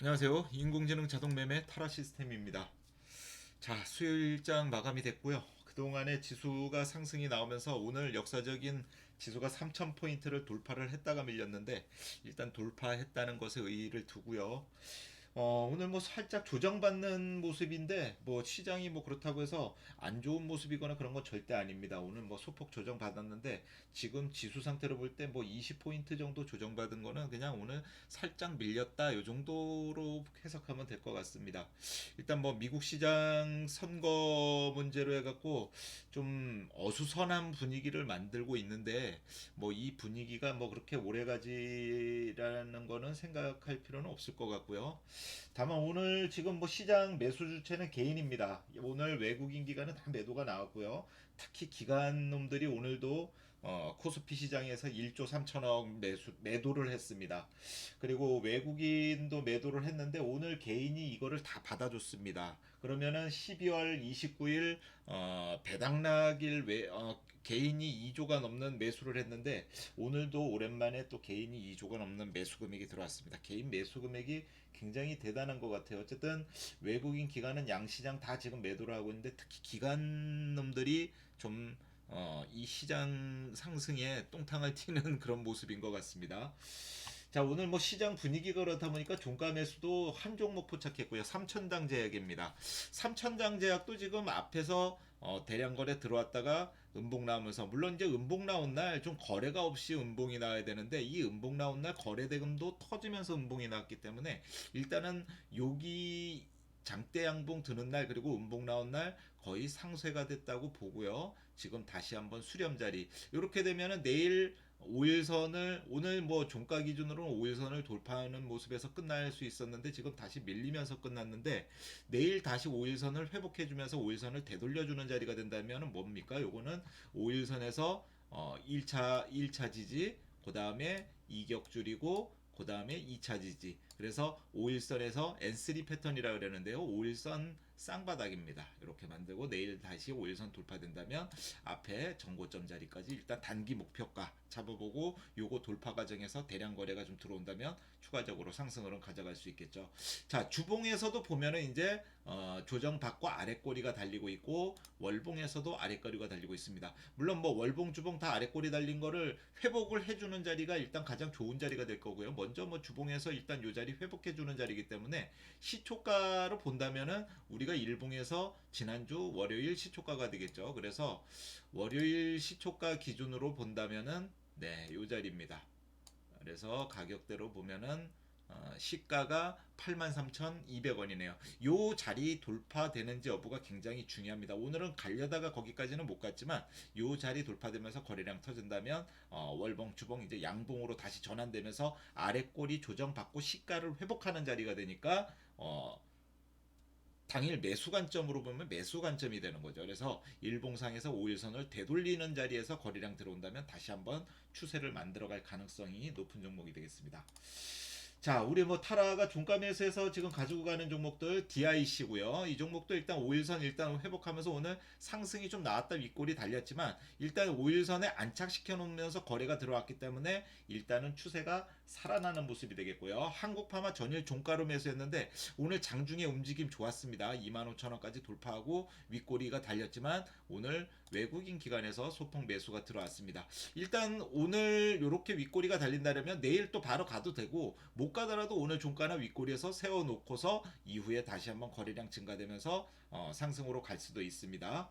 안녕하세요. 인공지능 자동 매매 타라 시스템입니다. 자, 수요일장 마감이 됐고요. 그동안에 지수가 상승이 나오면서 오늘 역사적인 지수가 3,000포인트를 돌파를 했다가 밀렸는데 일단 돌파했다는 것에 의의를 두고요. 어, 오늘 뭐 살짝 조정받는 모습인데 뭐 시장이 뭐 그렇다고 해서 안 좋은 모습이거나 그런 건 절대 아닙니다. 오늘 뭐 소폭 조정 받았는데 지금 지수 상태로 볼 때 뭐 20포인트 정도 조정받은 거는 그냥 오늘 살짝 밀렸다 요 정도로 해석하면 될 것 같습니다. 일단 뭐 미국 시장 선거 문제로 해갖고 좀 어수선한 분위기를 만들고 있는데 뭐 이 분위기가 뭐 그렇게 오래 가지라는 거는 생각할 필요는 없을 것 같고요. 다만 오늘 지금 뭐 시장 매수 주체는 개인입니다. 오늘 외국인 기관은 다 매도가 나왔고요. 특히 기관 놈들이 오늘도 어, 코스피 시장에서 1조 3천억 매수 매도를 했습니다. 그리고 외국인도 매도를 했는데 오늘 개인이 이거를 다 받아줬습니다. 그러면은 12월 29일 어, 배당락일 외, 어, 개인이 2조가 넘는 매수를 했는데 오늘도 오랜만에 또 개인이 2조가 넘는 매수 금액이 들어왔습니다. 개인 매수 금액이 굉장히 대단한 것 같아요. 어쨌든 외국인 기관은 양시장 다 지금 매도를 하고 있는데 특히 기관 놈들이 좀 어, 이 시장 상승에 똥탕을 튀는 그런 모습인 것 같습니다. 자, 오늘 뭐 시장 분위기가 그렇다 보니까 종가 매수도 한 종목 포착했고요. 삼천당 제약입니다. 삼천당 제약도 지금 앞에서 어, 대량 거래 들어왔다가 음봉 나오면서 물론 이제 음봉 나온 날 좀 거래가 없이 음봉이 나와야 되는데 이 음봉 나온 날 거래 대금도 터지면서 음봉이 나왔기 때문에 일단은 여기 장대 양봉 드는 날 그리고 음봉 나온 날 거의 상쇄가 됐다고 보고요. 지금 다시 한번 수렴 자리. 이렇게 되면은 내일 5일선을 오늘 뭐 종가 기준으로는 5일선을 돌파하는 모습에서 끝날 수 있었는데 지금 다시 밀리면서 끝났는데 내일 다시 5일선을 회복해 주면서 5일선을 되돌려 주는 자리가 된다면 뭡니까? 요거는 5일선에서 어 1차 1차 지지 그다음에 이격 줄이고 그 다음에 2차 지지. 그래서 5일선에서 N3 패턴이라 그러는데요. 5일선 쌍바닥입니다. 이렇게 만들고 내일 다시 5일선 돌파된다면 앞에 정고점 자리까지 일단 단기 목표가 잡아보고 요거 돌파 과정에서 대량 거래가 좀 들어온다면 추가적으로 상승으로 가져갈 수 있겠죠. 자 주봉에서도 보면은 이제 어, 조정받고 아랫꼬리가 달리고 있고 월봉에서도 아랫꼬리가 달리고 있습니다. 물론 뭐 월봉 주봉 다 아랫꼬리 달린 거를 회복을 해주는 자리가 일단 가장 좋은 자리가 될 거고요. 먼저 뭐 주봉에서 일단 요 자리 회복해 주는 자리이기 때문에 시초가로 본다면은 우리가 일봉에서 지난주 월요일 시초가가 되겠죠. 그래서 월요일 시초가 기준으로 본다면은 네, 요 자리입니다. 그래서 가격대로 보면은 어, 시가가 83,200원이네요. 요 자리 돌파되는지 여부가 굉장히 중요합니다. 오늘은 가려다가 거기까지는 못 갔지만 요 자리 돌파되면서 거래량 터진다면 어, 월봉, 주봉 이제 양봉으로 다시 전환되면서 아래 꼬리 조정받고 시가를 회복하는 자리가 되니까 어, 당일 매수 관점으로 보면 매수 관점이 되는 거죠. 그래서 일봉상에서 5일선을 되돌리는 자리에서 거래량 들어온다면 다시 한번 추세를 만들어갈 가능성이 높은 종목이 되겠습니다. 자, 우리 뭐 타라가 종가 매수해서 지금 가지고 가는 종목들 DIC고요. 이 종목도 일단 5일선 일단 회복하면서 오늘 상승이 좀 나왔다 윗골이 달렸지만 일단 5일선에 안착시켜 놓으면서 거래가 들어왔기 때문에 일단은 추세가 살아나는 모습이 되겠고요. 한국파마 전일 종가로 매수했는데 오늘 장중에 움직임 좋았습니다. 25,000원까지 돌파하고 윗꼬리가 달렸지만 오늘 외국인 기관에서 소폭 매수가 들어왔습니다. 일단 오늘 이렇게 윗꼬리가 달린다면 내일 또 바로 가도 되고 못 가더라도 오늘 종가나 윗꼬리에서 세워놓고서 이후에 다시 한번 거래량 증가되면서 어, 상승으로 갈 수도 있습니다.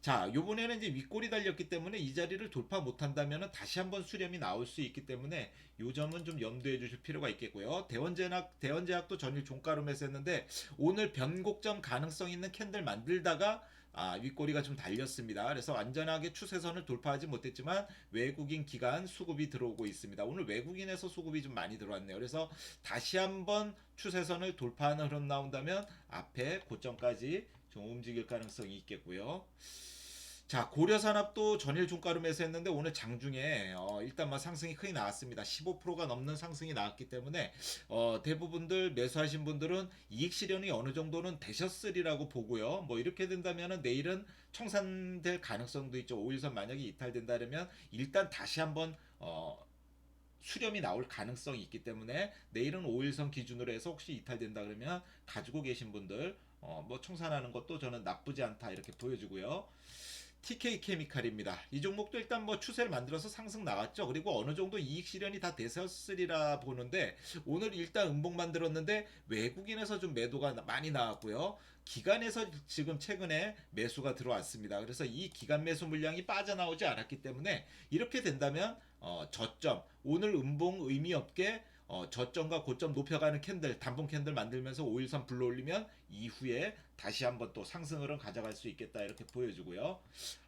자, 요번에는 이제 윗골이 달렸기 때문에 이 자리를 돌파 못한다면 다시 한번 수렴이 나올 수 있기 때문에 요 점은 좀 염두해 주실 필요가 있겠고요. 대원제약, 대원제약도 전일 종가로 매수했는데 오늘 변곡점 가능성 있는 캔들 만들다가 아, 윗꼬리가 좀 달렸습니다. 그래서 안전하게 추세선을 돌파하지 못했지만 외국인 기관 수급이 들어오고 있습니다. 오늘 외국인에서 수급이 좀 많이 들어왔네요. 그래서 다시 한번 추세선을 돌파하는 흐름 나온다면 앞에 고점까지 좀 움직일 가능성이 있겠고요. 자, 고려산업도 전일 종가로 매수했는데 오늘 장중에 어, 일단 막 상승이 크게 나왔습니다. 15%가 넘는 상승이 나왔기 때문에 어, 대부분들 매수하신 분들은 이익 실현이 어느 정도는 되셨으리라고 보고요. 뭐 이렇게 된다면 내일은 청산될 가능성도 있죠. 5일선 만약에 이탈된다면 일단 다시 한번 어, 수렴이 나올 가능성이 있기 때문에 내일은 5일선 기준으로 해서 혹시 이탈된다 그러면 가지고 계신 분들 어, 뭐 청산하는 것도 저는 나쁘지 않다 이렇게 보여주고요. TK 케미칼입니다. 이 종목도 일단 뭐 추세를 만들어서 상승 나왔죠. 그리고 어느 정도 이익 실현이 다 됐었으리라 보는데 오늘 일단 음봉 만들었는데 외국인에서 좀 매도가 나- 많이 나왔고요. 기관에서 지금 최근에 매수가 들어왔습니다. 그래서 이 기관 매수 물량이 빠져나오지 않았기 때문에 이렇게 된다면 어, 저점 오늘 음봉 의미 없게 어, 저점과 고점 높여가는 캔들 단봉 캔들 만들면서 5일선 불러 올리면 이후에 다시 한번 또 상승으로 가져갈 수 있겠다 이렇게 보여주고요.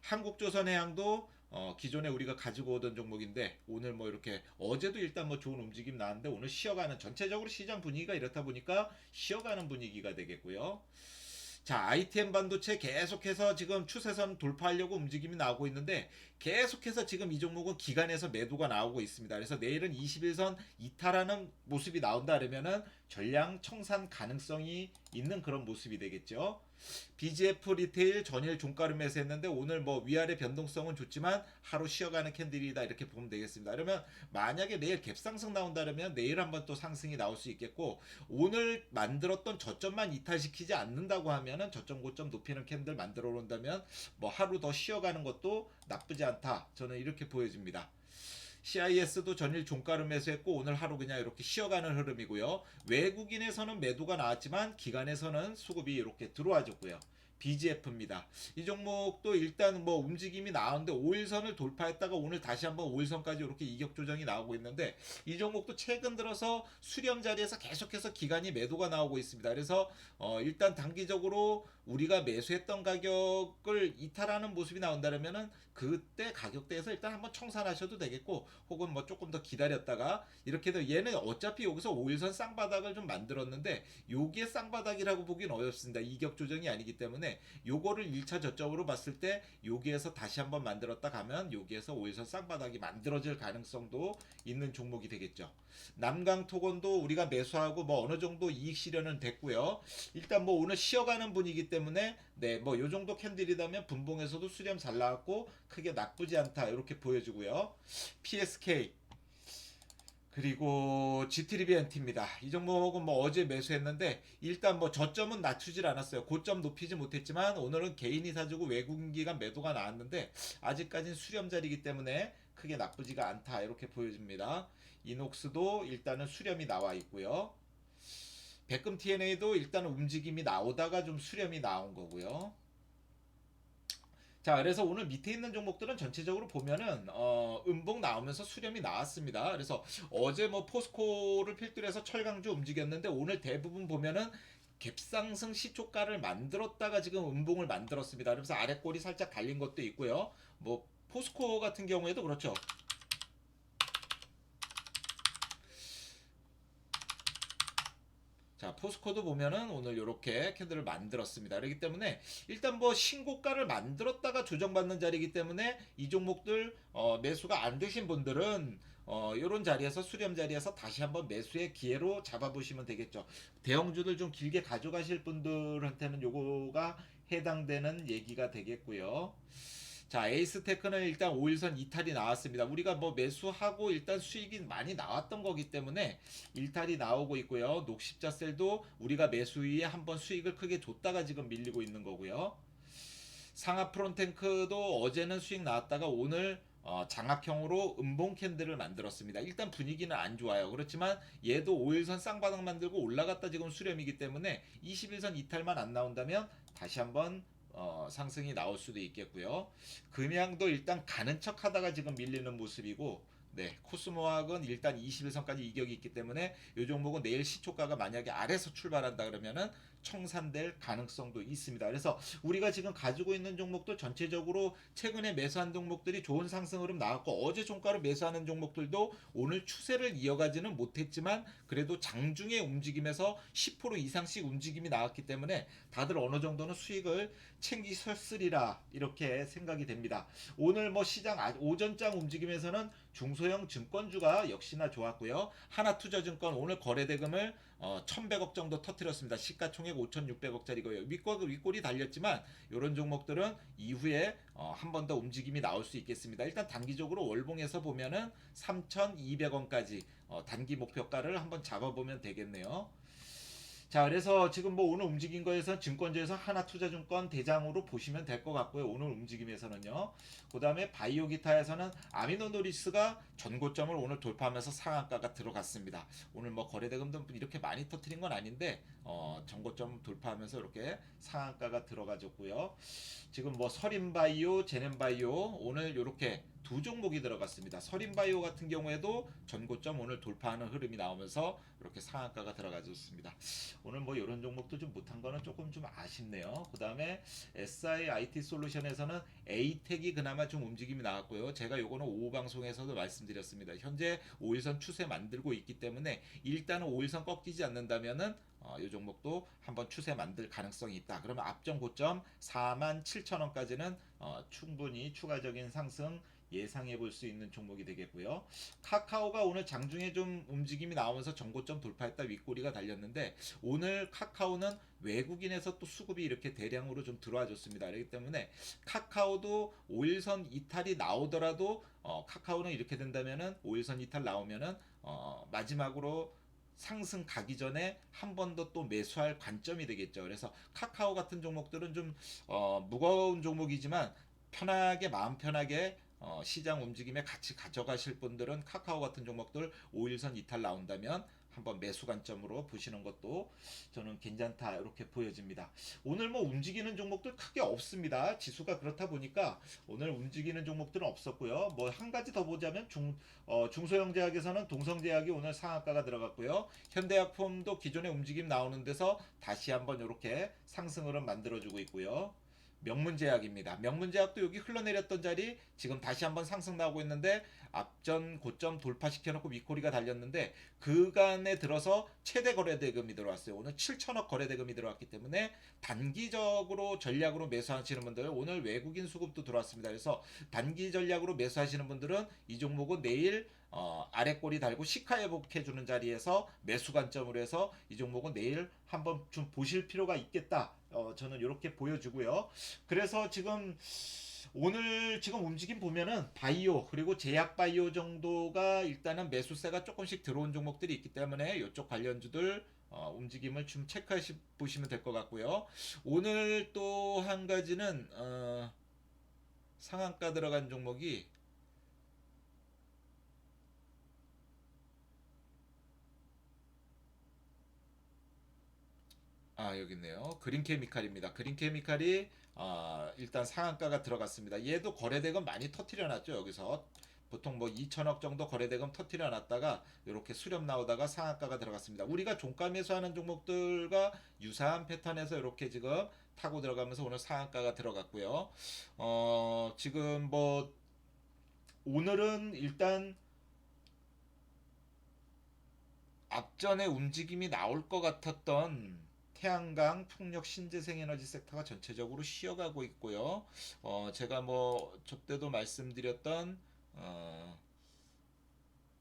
한국조선해양도 어, 기존에 우리가 가지고 오던 종목인데 오늘 뭐 이렇게 어제도 일단 뭐 좋은 움직임 나왔는데 오늘 쉬어가는 전체적으로 시장 분위기가 이렇다 보니까 쉬어가는 분위기가 되겠고요. 자, ITM 반도체 계속해서 지금 추세선 돌파하려고 움직임이 나오고 있는데 계속해서 지금 이 종목은 기간에서 매도가 나오고 있습니다. 그래서 내일은 21선 이탈하는 모습이 나온다 그러면은 전량 청산 가능성이 있는 그런 모습이 되겠죠. BGF 리테일 전일 종가를 매수했는데 오늘 뭐 위아래 변동성은 좋지만 하루 쉬어가는 캔들이다 이렇게 보면 되겠습니다. 그러면 만약에 내일 갭상승 나온다면 내일 한번 또 상승이 나올 수 있겠고 오늘 만들었던 저점만 이탈시키지 않는다고 하면은 저점 고점 높이는 캔들 만들어 놓는다면 뭐 하루 더 쉬어가는 것도 나쁘지 않다. 저는 이렇게 보여집니다. CIS도 전일 종가를 매수했고 오늘 하루 그냥 이렇게 쉬어가는 흐름이고요. 외국인에서는 매도가 나왔지만 기관에서는 수급이 이렇게 들어와줬고요. BGF입니다. 이 종목도 일단 뭐 움직임이 나오는데 5일선을 돌파했다가 오늘 다시 한번 5일선까지 이렇게 이격 조정이 나오고 있는데 이 종목도 최근 들어서 수렴 자리에서 계속해서 기간이 매도가 나오고 있습니다. 그래서 어 일단 단기적으로 우리가 매수했던 가격을 이탈하는 모습이 나온다면은 그때 가격대에서 일단 한번 청산하셔도 되겠고 혹은 뭐 조금 더 기다렸다가 이렇게 도 얘는 어차피 여기서 5일선 쌍바닥을 좀 만들었는데 요게 쌍바닥이라고 보긴 어렵습니다. 이격 조정이 아니기 때문에 요거를 1차 저점으로 봤을 때 여기에서 다시 한번 만들었다 가면 여기에서 5일선 쌍바닥이 만들어질 가능성도 있는 종목이 되겠죠. 남강토건도 우리가 매수하고 뭐 어느 정도 이익 실현은 됐고요. 일단 뭐 오늘 쉬어가는 분이기 때문에 네 뭐 요 정도 캔들이라면 분봉에서도 수렴 잘 나왔고 크게 나쁘지 않다 이렇게 보여주고요. PSK 그리고 GT리비엔티입니다. 이 종목은 뭐 어제 매수했는데 일단 뭐 저점은 낮추질 않았어요. 고점 높이지 못했지만 오늘은 개인이 사주고 외국인 기관 매도가 나왔는데 아직까지는 수렴 자리이기 때문에 크게 나쁘지가 않다 이렇게 보여집니다. 이녹스도 일단은 수렴이 나와 있고요. 백금 TNA도 일단은 움직임이 나오다가 좀 수렴이 나온 거고요. 자, 그래서 오늘 밑에 있는 종목들은 전체적으로 보면은 어, 음봉 나오면서 수렴이 나왔습니다. 그래서 어제 뭐 포스코를 필두로 해서 철강주 움직였는데 오늘 대부분 보면은 갭상승 시초가를 만들었다가 지금 음봉을 만들었습니다. 그래서 아래 꼬리 살짝 달린 것도 있고요. 뭐 포스코 같은 경우에도 그렇죠. 자, 포스코도 보면은 오늘 이렇게 캔들을 만들었습니다. 그렇기 때문에 일단 뭐 신고가를 만들었다가 조정받는 자리이기 때문에 이 종목들 어, 매수가 안 되신 분들은 어, 이런 자리에서 수렴 자리에서 다시 한번 매수의 기회로 잡아보시면 되겠죠. 대형주들 좀 길게 가져가실 분들한테는 요거가 해당되는 얘기가 되겠고요. 자, 에이스 테크는 일단 5일선 이탈이 나왔습니다. 우리가 뭐 매수하고 일단 수익이 많이 나왔던 거기 때문에 일탈이 나오고 있고요. 녹십자셀도 우리가 매수 이에 한번 수익을 크게 줬다가 지금 밀리고 있는 거고요. 상하 프론탱크도 어제는 수익 나왔다가 오늘 어, 장악형으로 음봉 캔들을 만들었습니다. 일단 분위기는 안 좋아요. 그렇지만 얘도 5일선 쌍바닥 만들고 올라갔다 지금 수렴이기 때문에 21선 이탈만 안 나온다면 다시 한번 어, 상승이 나올 수도 있겠고요. 금양도 일단 가는 척 하다가 지금 밀리는 모습이고 네, 코스모학은 일단 21선까지 이격이 있기 때문에 이 종목은 내일 시초가가 만약에 아래서 출발한다 그러면은 청산될 가능성도 있습니다. 그래서 우리가 지금 가지고 있는 종목도 전체적으로 최근에 매수한 종목들이 좋은 상승 흐름 나왔고 어제 종가를 매수하는 종목들도 오늘 추세를 이어가지는 못했지만 그래도 장중에 움직임에서 10% 이상씩 움직임이 나왔기 때문에 다들 어느 정도는 수익을 챙기셨으리라 이렇게 생각이 됩니다. 오늘 뭐 시장 아- 오전장 움직임에서는 중소형 증권주가 역시나 좋았고요. 하나투자증권 오늘 거래대금을 어, 1,100억 정도 터뜨렸습니다. 시가총액 시가총액 5,600억짜리고요. 윗골 윗골이 달렸지만 이런 종목들은 이후에 어, 한 번 더 움직임이 나올 수 있겠습니다. 일단 단기적으로 월봉에서 보면은 3,200원까지 어, 단기 목표가를 한번 잡아보면 되겠네요. 자, 그래서 지금 뭐 오늘 움직인 거에서 증권주에서 하나투자증권 대장으로 보시면 될 것 같고요. 오늘 움직임에서는요. 그 다음에 바이오 기타에서는 아미노노리스가 전고점을 오늘 돌파하면서 상한가가 들어갔습니다. 오늘 뭐 거래대금도 이렇게 많이 터트린 건 아닌데 어, 전고점 돌파하면서 이렇게 상한가가 들어가졌고요. 지금 뭐 서린바이오, 제넨바이오 오늘 이렇게 두 종목이 들어갔습니다. 서린바이오 같은 경우에도 전고점 오늘 돌파하는 흐름이 나오면서 이렇게 상한가가 들어가졌습니다. 오늘 뭐 이런 종목도 좀 못한 거는 조금 좀 아쉽네요. 그 다음에 SI IT 솔루션에서는 에이텍이 그나마 좀 움직임이 나왔고요. 제가 요거는 오후 방송에서도 말씀드렸습니다. 현재 5일선 추세 만들고 있기 때문에 일단은 5일선 꺾이지 않는다면은 어, 이 종목도 한번 추세 만들 가능성이 있다. 그러면 앞전 고점 4만 7천 원까지는 어, 충분히 추가적인 상승 예상해 볼 수 있는 종목이 되겠고요. 카카오가 오늘 장중에 좀 움직임이 나오면서 전고점 돌파했다 윗꼬리가 달렸는데 오늘 카카오는 외국인에서 또 수급이 이렇게 대량으로 좀 들어와 줬습니다. 그렇기 때문에 카카오도 5일선 이탈이 나오더라도 어, 카카오는 이렇게 된다면은 5일선 이탈 나오면은 어, 마지막으로 상승 가기 전에 한 번 더 또 매수할 관점이 되겠죠. 그래서 카카오 같은 종목들은 좀 어, 무거운 종목이지만 편하게 마음 편하게 어, 시장 움직임에 같이 가져가실 분들은 카카오 같은 종목들 5일선 이탈 나온다면 한번 매수 관점으로 보시는 것도 저는 괜찮다 이렇게 보여집니다. 오늘 뭐 움직이는 종목들 크게 없습니다. 지수가 그렇다 보니까 오늘 움직이는 종목들은 없었고요. 뭐 한 가지 더 보자면 중 어, 중소형제약에서는 동성제약이 오늘 상한가가 들어갔고요. 현대약품도 기존에 움직임 나오는 데서 다시 한번 이렇게 상승으로 만들어주고 있고요. 명문제약입니다. 명문제약도 여기 흘러내렸던 자리 지금 다시 한번 상승 나오고 있는데 앞전 고점 돌파시켜놓고 윗꼬리가 달렸는데 그간에 들어서 최대 거래대금이 들어왔어요. 오늘 7천억 거래대금이 들어왔기 때문에 단기적으로 전략으로 매수하시는 분들 오늘 외국인 수급도 들어왔습니다. 그래서 단기 전략으로 매수하시는 분들은 이 종목은 내일 어, 아래 꼬리 달고 시카 회복해 주는 자리에서 매수 관점으로 해서 이 종목은 내일 한번 좀 보실 필요가 있겠다. 어, 저는 이렇게 보여주고요. 그래서 지금 오늘 지금 움직임 보면은 바이오 그리고 제약 바이오 정도가 일단은 매수세가 조금씩 들어온 종목들이 있기 때문에 이쪽 관련주들 어, 움직임을 좀 체크하시 보시면 될 것 같고요. 오늘 또 한 가지는 어, 상한가 들어간 종목이 아 여기 있네요. 그린 케미칼입니다. 그린 케미칼이 아, 일단 상한가가 들어갔습니다. 얘도 거래대금 많이 터트려 놨죠. 여기서 보통 뭐 2천억 정도 거래대금 터트려 놨다가 이렇게 수렴 나오다가 상한가가 들어갔습니다. 우리가 종가 매수하는 종목들과 유사한 패턴에서 이렇게 지금 타고 들어가면서 오늘 상한가가 들어갔고요. 어, 지금 뭐 오늘은 일단 앞전에 움직임이 나올 것 같았던 태양광, 풍력, 신재생 에너지 섹터가 전체적으로 쉬어가고 있고요. 어, 제가 뭐 저때도 말씀드렸던 어,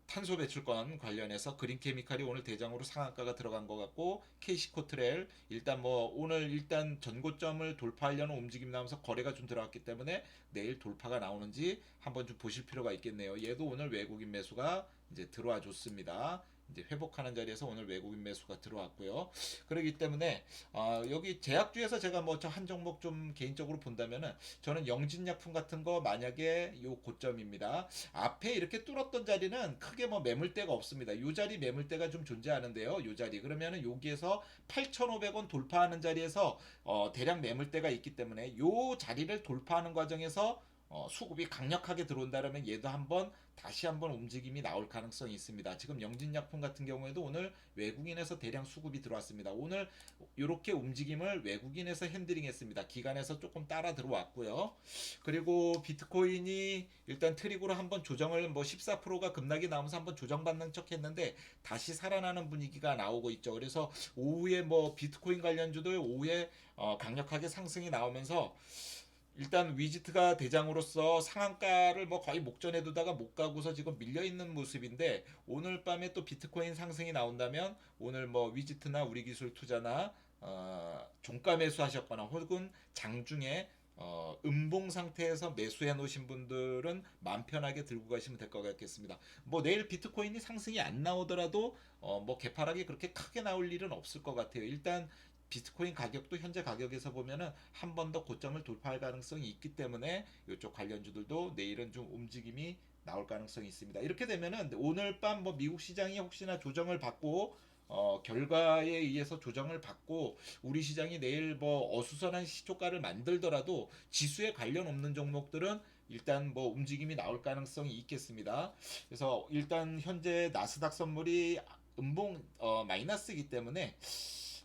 탄소 배출권 관련해서 그린 케미칼이 오늘 대장으로 상한가가 들어간 것 같고 케이시코트렐 일단 뭐 오늘 일단 전고점을 돌파하려는 움직임 나오면서 거래가 좀 들어왔기 때문에 내일 돌파가 나오는지 한번 좀 보실 필요가 있겠네요. 얘도 오늘 외국인 매수가 이제 들어와 줬습니다. 이제 회복하는 자리에서 오늘 외국인 매수가 들어왔고요. 그렇기 때문에 어, 여기 제약주에서 제가 뭐저한 종목 좀 개인적으로 본다면은 저는 영진약품 같은 거 만약에 요 고점입니다. 앞에 이렇게 뚫었던 자리는 크게 뭐 매물대가 없습니다. 요 자리 매물대가 좀 존재하는데요. 요 자리 그러면은 여기에서 8,500원 돌파하는 자리에서 어, 대량 매물대가 있기 때문에 요 자리를 돌파하는 과정에서 어, 수급이 강력하게 들어온다면 얘도 한번 다시 한번 움직임이 나올 가능성이 있습니다. 지금 영진약품 같은 경우에도 오늘 외국인에서 대량 수급이 들어왔습니다. 오늘 이렇게 움직임을 외국인에서 핸들링했습니다. 기관에서 조금 따라 들어왔고요. 그리고 비트코인이 일단 트릭으로 한번 조정을 뭐 14%가 급락이 나오면서 한번 조정받는 척했는데 다시 살아나는 분위기가 나오고 있죠. 그래서 오후에 뭐 비트코인 관련주들 오후에 어, 강력하게 상승이 나오면서 일단 위지트가 대장으로서 상한가를 뭐 거의 목전에 두다가 못 가고서 지금 밀려 있는 모습인데 오늘 밤에 또 비트코인 상승이 나온다면 오늘 뭐 위지트나 우리 기술 투자나 어, 종가 매수하셨거나 혹은 장중에 어, 음봉 상태에서 매수해 놓으신 분들은 마음 편하게 들고 가시면 될 것 같겠습니다. 뭐 내일 비트코인이 상승이 안 나오더라도 어, 뭐 개파락이 그렇게 크게 나올 일은 없을 것 같아요. 일단 비트코인 가격도 현재 가격에서 보면은 한 번 더 고점을 돌파할 가능성이 있기 때문에 이쪽 관련주들도 내일은 좀 움직임이 나올 가능성이 있습니다. 이렇게 되면은 오늘 밤 뭐 미국 시장이 혹시나 조정을 받고 어, 결과에 의해서 조정을 받고 우리 시장이 내일 뭐 어수선한 시초가를 만들더라도 지수에 관련 없는 종목들은 일단 뭐 움직임이 나올 가능성이 있겠습니다. 그래서 일단 현재 나스닥 선물이 음봉 어, 마이너스이기 때문에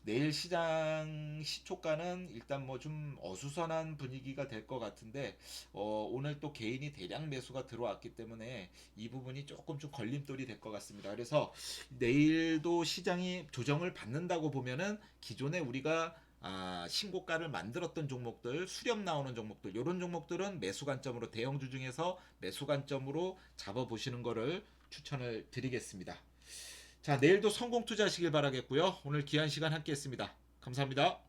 내일 시장 시초가는 일단 뭐 좀 어수선한 분위기가 될 것 같은데 어, 오늘 또 개인이 대량 매수가 들어왔기 때문에 이 부분이 조금 좀 걸림돌이 될 것 같습니다. 그래서 내일도 시장이 조정을 받는다고 보면은 기존에 우리가 아, 신고가를 만들었던 종목들, 수렴 나오는 종목들, 이런 종목들은 매수 관점으로 대형주 중에서 매수 관점으로 잡아 보시는 거를 추천을 드리겠습니다. 자, 내일도 성공 투자하시길 바라겠고요. 오늘 귀한 시간 함께 했습니다. 감사합니다.